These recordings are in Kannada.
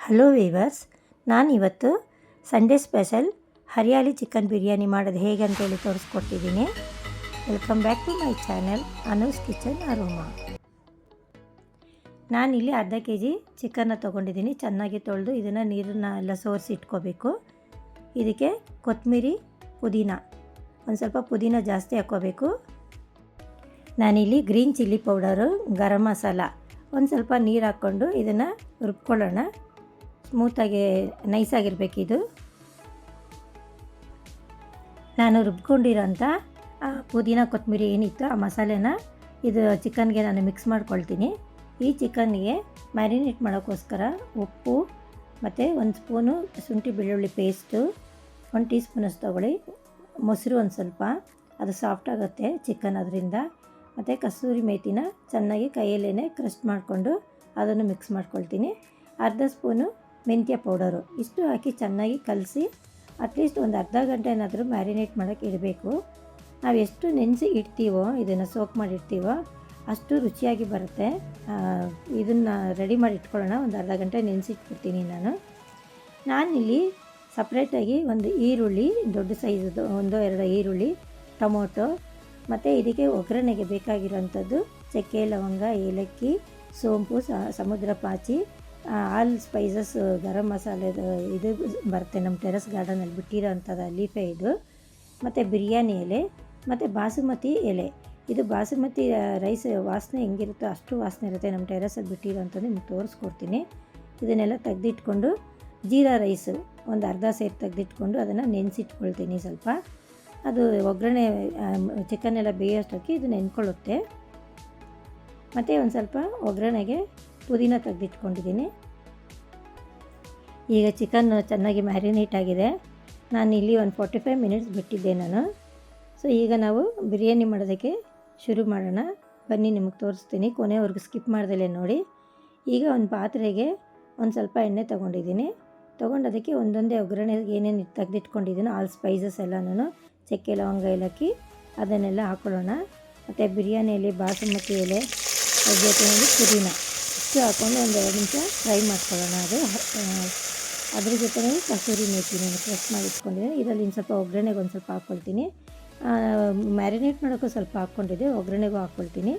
ಹಲೋ ವೀವರ್ಸ್ ನಾನು ಇವತ್ತು Sunday special hariyali chicken biryani ಮಾಡೋದು ಹೇಗೆ ಅಂತೇಳಿ ತೋರಿಸ್ಕೊಟ್ಟಿದ್ದೀನಿ. Welcome back to my channel Anu's kitchen aroma ನಾನಿಲ್ಲಿ ಅರ್ಧ ಕೆ ಜಿ ಚಿಕನ್ನ ತೊಗೊಂಡಿದ್ದೀನಿ. ಚೆನ್ನಾಗಿ ತೊಳೆದು ಇದನ್ನು ನೀರನ್ನ ಎಲ್ಲ ಸೋರಿಸಿ ಇಟ್ಕೋಬೇಕು. ಇದಕ್ಕೆ ಕೊತ್ತಂಬರಿ ಪುದೀನ. ಒಂದು ಸ್ವಲ್ಪ ಪುದೀನ ಜಾಸ್ತಿ ಹಾಕ್ಕೋಬೇಕು. ನಾನಿಲ್ಲಿ green chilli powder garam masala, ಒಂದು ಸ್ವಲ್ಪ ನೀರು ಹಾಕ್ಕೊಂಡು ಇದನ್ನು ರುಬ್ಕೊಳ್ಳೋಣ. ಸ್ಮೂತಾಗಿ ನೈಸಾಗಿರಬೇಕಿದು ನಾನು ರುಬ್ಕೊಂಡಿರೋಂಥ ಪುದೀನ ಕೊತ್ತಂಬರಿ ಏನಿತ್ತು ಆ ಮಸಾಲೆನ ಇದು ಚಿಕನ್ಗೆ ನಾನು ಮಿಕ್ಸ್ ಮಾಡ್ಕೊಳ್ತೀನಿ. ಈ ಚಿಕನ್ಗೆ ಮ್ಯಾರಿನೇಟ್ ಮಾಡೋಕ್ಕೋಸ್ಕರ ಉಪ್ಪು ಮತ್ತು ಒಂದು ಸ್ಪೂನು ಶುಂಠಿ ಬೆಳ್ಳುಳ್ಳಿ ಪೇಸ್ಟು ಒಂದು ಟೀ ಸ್ಪೂನಷ್ಟು ತೊಗೊಳ್ಳಿ. ಮೊಸರು ಒಂದು ಸ್ವಲ್ಪ, ಅದು ಸಾಫ್ಟ್ ಆಗುತ್ತೆ ಚಿಕನ್ ಅದರಿಂದ ಮತ್ತು ಕಸೂರಿ ಮೇಥಿನ ಚೆನ್ನಾಗಿ ಕೈಯಲ್ಲೇ ಕ್ರಸ್ಟ್ ಮಾಡಿಕೊಂಡು ಅದನ್ನು ಮಿಕ್ಸ್ ಮಾಡ್ಕೊಳ್ತೀನಿ. ಅರ್ಧ ಸ್ಪೂನು ಮೆಂತ್ಯ ಪೌಡರು. ಇಷ್ಟು ಹಾಕಿ ಚೆನ್ನಾಗಿ ಕಲಸಿ ಅಟ್ಲೀಸ್ಟ್ ಒಂದು ಅರ್ಧ ಗಂಟೆ ಏನಾದರೂ ಮ್ಯಾರಿನೇಟ್ ಮಾಡೋಕ್ಕೆ ಇಡಬೇಕು. ನಾವು ಎಷ್ಟು ನೆನೆಸಿ ಇಡ್ತೀವೋ, ಇದನ್ನು ಸೋಕ್ ಮಾಡಿ ಇಡ್ತೀವೋ, ಅಷ್ಟು ರುಚಿಯಾಗಿ ಬರುತ್ತೆ. ಇದನ್ನು ರೆಡಿ ಮಾಡಿ ಇಟ್ಕೊಳ್ಳೋಣ. ಒಂದು ಅರ್ಧ ಗಂಟೆ ನೆನೆಸಿಟ್ಬಿಡ್ತೀನಿ ನಾನು. ನಾನಿಲ್ಲಿ ಸಪ್ರೇಟಾಗಿ ಒಂದು ಈರುಳ್ಳಿ, ದೊಡ್ಡ ಸೈಜದು ಒಂದೋ, ಎರಡು ಈರುಳ್ಳಿ, ಟೊಮೊಟೊ, ಮತ್ತು ಇದಕ್ಕೆ ಒಗ್ಗರಣೆಗೆ ಬೇಕಾಗಿರೋಂಥದ್ದು ಚಕ್ಕೆ, ಲವಂಗ, ಏಲಕ್ಕಿ, ಸೋಂಪು ಸಮುದ್ರ ಪಾಚಿ ಆಲ್ ಸ್ಪೈಸಸ್ ಗರಂ ಮಸಾಲೆದು ಇದು ಬರುತ್ತೆ ನಮ್ಮ ಟೆರೆಸ್ ಗಾರ್ಡನಲ್ಲಿ ಬಿಟ್ಟಿರೋ ಅಂಥದ್ದು ಲೀಫೆ ಇದು. ಮತ್ತು ಬಿರಿಯಾನಿ ಎಲೆ, ಮತ್ತು ಬಾಸುಮತಿ ಎಲೆ. ಇದು ಬಾಸುಮತಿ ರೈಸ್ ವಾಸನೆ ಹೆಂಗಿರುತ್ತೋ ಅಷ್ಟು ವಾಸನೆ ಇರುತ್ತೆ ನಮ್ಮ ಟೆರೆಸಲ್ಲಿ ಬಿಟ್ಟಿರೋ ಅಂಥದ್ದು ನಿಮ್ಗೆ ತೋರಿಸ್ಕೊಡ್ತೀನಿ. ಇದನ್ನೆಲ್ಲ ತೆಗೆದಿಟ್ಕೊಂಡು ಜೀರಾ ರೈಸು ಒಂದು ಅರ್ಧ ಸೇರು ತೆಗೆದಿಟ್ಕೊಂಡು ಅದನ್ನು ನೆನೆಸಿಟ್ಕೊಳ್ತೀನಿ ಸ್ವಲ್ಪ. ಅದು ಒಗ್ಗರಣೆ ಚಿಕನ್ ಎಲ್ಲ ಬೇಯೋಷ್ಟಕ್ಕೆ ಇದು ನೆನ್ಕೊಳ್ಳುತ್ತೆ. ಮತ್ತು ಒಂದು ಸ್ವಲ್ಪ ಒಗ್ಗರಣೆಗೆ ಪುದೀನ ತೆಗೆದಿಟ್ಕೊಂಡಿದ್ದೀನಿ. ಈಗ ಚಿಕನ್ ಚೆನ್ನಾಗಿ ಮ್ಯಾರಿನೇಟ್ ಆಗಿದೆ. ನಾನು ಇಲ್ಲಿ ಒಂದು ಫಾರ್ಟಿ ಫೈವ್ ಮಿನಿಟ್ಸ್ ಬಿಟ್ಟಿದ್ದೆ ನಾನು. ಸೊ ಈಗ ನಾವು ಬಿರಿಯಾನಿ ಮಾಡೋದಕ್ಕೆ ಶುರು ಮಾಡೋಣ. ಬನ್ನಿ, ನಿಮಗೆ ತೋರಿಸ್ತೀನಿ. ಕೊನೆವರೆಗೂ ಸ್ಕಿಪ್ ಮಾಡ್ದಲೇ ನೋಡಿ. ಈಗ ಒಂದು ಪಾತ್ರೆಗೆ ಒಂದು ಸ್ವಲ್ಪ ಎಣ್ಣೆ ತೊಗೊಂಡಿದ್ದೀನಿ. ತೊಗೊಂಡು ಅದಕ್ಕೆ ಒಂದೊಂದೇ ಒಗ್ಗರಣೆಗೆ ಏನೇನು ತೆಗೆದಿಟ್ಕೊಂಡಿದ್ದೀನೋ ಆಲ್ ಸ್ಪೈಸಸ್ ಎಲ್ಲನೂ ಚಕ್ಕೆ, ಲವಂಗ, ಏಲಕ್ಕಿ, ಅದನ್ನೆಲ್ಲ ಹಾಕ್ಕೊಳ್ಳೋಣ ಮತ್ತು ಬಿರಿಯಾನಿಯಲ್ಲಿ ಬಾಸುಮತಿ ಎಲೆ ಜೊತೆಯಲ್ಲಿ ಪುದೀನ. ಇಷ್ಟು ಹಾಕ್ಕೊಂಡು ಒಂದು ಎರಡು ನಿಮಿಷ ಫ್ರೈ ಮಾಡ್ಕೊಳ್ಳೋಣ. ಅದು ಅದ್ರ ಜೊತೆಗೆ ಕಸೂರಿ ಮೇತಿ ನಾನು ಫ್ರೆಶ್ ಮಾಡಿ ಇಟ್ಕೊಂಡಿದ್ದೀನಿ. ಇದರಲ್ಲಿ ಇನ್ನು ಸ್ವಲ್ಪ ಒಗ್ಗರಣೆಗೆ ಒಂದು ಸ್ವಲ್ಪ ಹಾಕ್ಕೊಳ್ತೀನಿ. ಮ್ಯಾರಿನೇಟ್ ಮಾಡೋಕ್ಕೂ ಸ್ವಲ್ಪ ಹಾಕ್ಕೊಂಡಿದ್ದೆ, ಒಗ್ಗರಣೆಗೂ ಹಾಕ್ಕೊಳ್ತೀನಿ.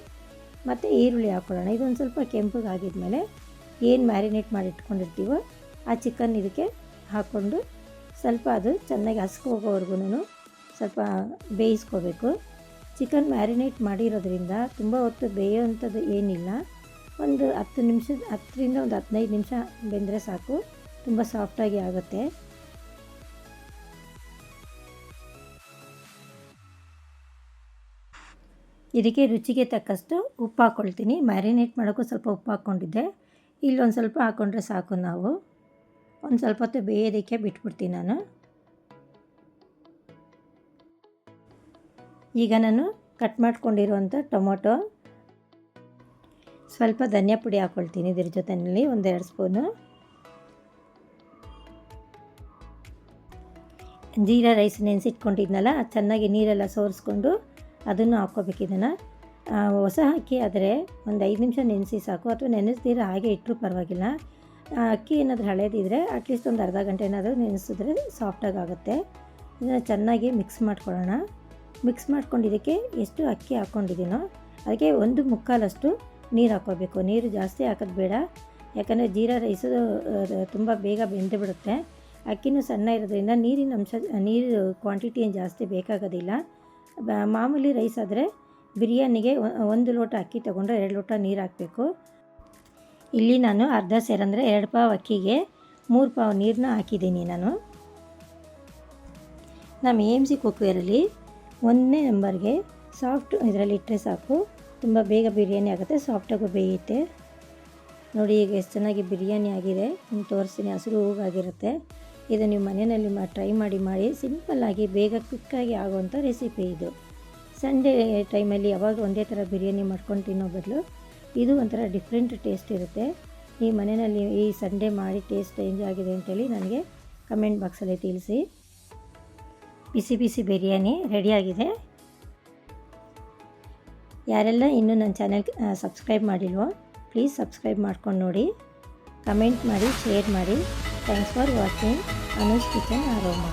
ಮತ್ತು ಈರುಳ್ಳಿ ಹಾಕ್ಕೊಳ್ಳೋಣ. ಇದೊಂದು ಸ್ವಲ್ಪ ಕೆಂಪಗೆ ಆಗಿದ್ಮೇಲೆ ಏನು ಮ್ಯಾರಿನೇಟ್ ಮಾಡಿ ಇಟ್ಕೊಂಡಿರ್ತೀವೋ ಆ ಚಿಕನ್ ಇದಕ್ಕೆ ಹಾಕ್ಕೊಂಡು ಸ್ವಲ್ಪ ಅದು ಚೆನ್ನಾಗಿ ಹಸ್ಕೋಗೋವರೆಗೂ ಸ್ವಲ್ಪ ಬೇಯಿಸ್ಕೋಬೇಕು. ಚಿಕನ್ ಮ್ಯಾರಿನೇಟ್ ಮಾಡಿರೋದ್ರಿಂದ ತುಂಬ ಹೊತ್ತು ಬೇಯೋವಂಥದ್ದು ಏನಿಲ್ಲ. ಒಂದು ಹತ್ತು ನಿಮಿಷದ ಹತ್ತರಿಂದ ಒಂದು ಹದಿನೈದು ನಿಮಿಷ ಬೆಂದರೆ ಸಾಕು. ತುಂಬ ಸಾಫ್ಟಾಗಿ ಆಗುತ್ತೆ. ಇದಕ್ಕೆ ರುಚಿಗೆ ತಕ್ಕಷ್ಟು ಉಪ್ಪು ಹಾಕ್ಕೊಳ್ತೀನಿ ಮ್ಯಾರಿನೇಟ್ ಮಾಡೋಕ್ಕೂ ಸ್ವಲ್ಪ ಉಪ್ಪು ಹಾಕ್ಕೊಂಡಿದ್ದೆ. ಇಲ್ಲೊಂದು ಸ್ವಲ್ಪ ಹಾಕ್ಕೊಂಡ್ರೆ ಸಾಕು ನಾವು. ಒಂದು ಸ್ವಲ್ಪ ಹೊತ್ತು ಬೇಯೋದಕ್ಕೆ ಬಿಟ್ಬಿಡ್ತೀನಿ ನಾನು. ಈಗ ನಾನು ಕಟ್ ಮಾಡ್ಕೊಂಡಿರುವಂಥ ಟೊಮೊಟೊ ಸ್ವಲ್ಪ ಧನಿಯಾ ಪುಡಿ ಹಾಕ್ಕೊಳ್ತೀನಿ ಇದ್ರ ಜೊತೆಯಲ್ಲಿ ಒಂದೆರಡು ಸ್ಪೂನು. ಜೀರಾ ರೈಸ್ ನೆನೆಸಿಟ್ಕೊಂಡಿದ್ನಲ್ಲ ಚೆನ್ನಾಗಿ ನೀರೆಲ್ಲ ಸೋರಿಸ್ಕೊಂಡು ಅದನ್ನು ಹಾಕ್ಕೋಬೇಕು ಇದನ್ನು. ಹೊಸ ಅಕ್ಕಿ ಆದರೆ ಒಂದು ಐದು ನಿಮಿಷ ನೆನೆಸಿ ಸಾಕು, ಅಥವಾ ನೆನೆಸ್ದಿರ ಹಾಗೆ ಇಟ್ಟರೂ ಪರವಾಗಿಲ್ಲ. ಅಕ್ಕಿ ಏನಾದರೂ ಹಳೇದಿದ್ದರೆ ಅಟ್ಲೀಸ್ಟ್ ಒಂದು ಅರ್ಧ ಗಂಟೆ ಏನಾದರೂ ನೆನೆಸಿದ್ರೆ ಸಾಫ್ಟಾಗಿ ಆಗುತ್ತೆ. ಇದನ್ನು ಚೆನ್ನಾಗಿ ಮಿಕ್ಸ್ ಮಾಡ್ಕೊಳ್ಳೋಣ. ಮಿಕ್ಸ್ ಮಾಡ್ಕೊಂಡಿದ್ದಕ್ಕೆ ಎಷ್ಟು ಅಕ್ಕಿ ಹಾಕ್ಕೊಂಡಿದ್ದೀನೋ ಅದಕ್ಕೆ ಒಂದು ಮುಕ್ಕಾಲಷ್ಟು ನೀರು ಹಾಕ್ಕೋಬೇಕು ನೀರು ಜಾಸ್ತಿ ಹಾಕೋದು ಬೇಡ. ಯಾಕಂದರೆ ಜೀರಾ ರೈಸು ತುಂಬ ಬೇಗ ಬೆಂದು ಬಿಡುತ್ತೆ. ಅಕ್ಕಿನೂ ಸಣ್ಣ ಇರೋದ್ರಿಂದ ನೀರಿನ ಅಂಶ, ನೀರು ಕ್ವಾಂಟಿಟಿ ಏನು ಜಾಸ್ತಿ ಬೇಕಾಗೋದಿಲ್ಲ. ಮಾಮೂಲಿ ರೈಸ್ ಆದರೆ ಬಿರಿಯಾನಿಗೆ ಒಂದು ಲೋಟ ಅಕ್ಕಿ ತೊಗೊಂಡ್ರೆ ಎರಡು ಲೋಟ ನೀರು ಹಾಕಬೇಕು. ಇಲ್ಲಿ ನಾನು ಅರ್ಧ ಸೇರು ಅಂದರೆ ಎರಡು ಪಾವ್ ಅಕ್ಕಿಗೆ ಮೂರು ಪಾವ್ ನೀರನ್ನ ಹಾಕಿದ್ದೀನಿ ನಾನು. ನಮ್ಮ ಎಂ ಸಿ ಕುಕ್ವೇರಲ್ಲಿ ಒಂದನೇ ನಂಬರ್ಗೆ ಸಾಫ್ಟ್ ಇದರಲ್ಲಿ ಇಟ್ಟರೆ ಸಾಕು. ತುಂಬ ಬೇಗ ಬಿರಿಯಾನಿ ಆಗುತ್ತೆ, ಸಾಫ್ಟಾಗೂ ಬೇಯುತ್ತೆ. ನೋಡಿ ಈಗ ಎಷ್ಟು ಚೆನ್ನಾಗಿ ಬಿರಿಯಾನಿ ಆಗಿದೆ ನಿಮ್ಗೆ ತೋರಿಸ್ತೀನಿ, ಹಸಿರು ಹೂಗಾಗಿರುತ್ತೆ ಇದು ನೀವು ಮನೆಯಲ್ಲಿ ಮಾ ಟ್ರೈ ಮಾಡಿ ಮಾಡಿ ಸಿಂಪಲ್ಲಾಗಿ ಬೇಗ ಕ್ವಿಕ್ಕಾಗಿ ಆಗುವಂಥ ರೆಸಿಪಿ ಇದು. ಸಂಡೇ ಟೈಮಲ್ಲಿ ಯಾವಾಗ ಒಂದೇ ಥರ ಬಿರಿಯಾನಿ ಮಾಡ್ಕೊಂಡು ತಿನ್ನೋ ಬದಲು ಇದು ಒಂಥರ ಡಿಫ್ರೆಂಟ್ ಟೇಸ್ಟ್ ಇರುತ್ತೆ. ಈ ಮನೆಯಲ್ಲಿ ಈ ಸಂಡೇ ಮಾಡಿ ಟೇಸ್ಟ್ ಚೇಂಜ್ ಆಗಿದೆ ಅಂತೇಳಿ ನನಗೆ ಕಮೆಂಟ್ ಬಾಕ್ಸಲ್ಲಿ ತಿಳಿಸಿ. ಬಿಸಿ ಬಿಸಿ ಬಿರಿಯಾನಿ ರೆಡಿಯಾಗಿದೆ ಯಾರೆಲ್ಲ ಇನ್ನೂ ನನ್ನ ಚಾನಲ್ ಸಬ್ಸ್ಕ್ರೈಬ್ ಮಾಡಿಲ್ವೋ ಪ್ಲೀಸ್ ಸಬ್ಸ್ಕ್ರೈಬ್ ಮಾಡ್ಕೊಂಡು ನೋಡಿ. ಕಮೆಂಟ್ ಮಾಡಿ ಶೇರ್ ಮಾಡಿ. Thanks for watching Anu's kitchen aroma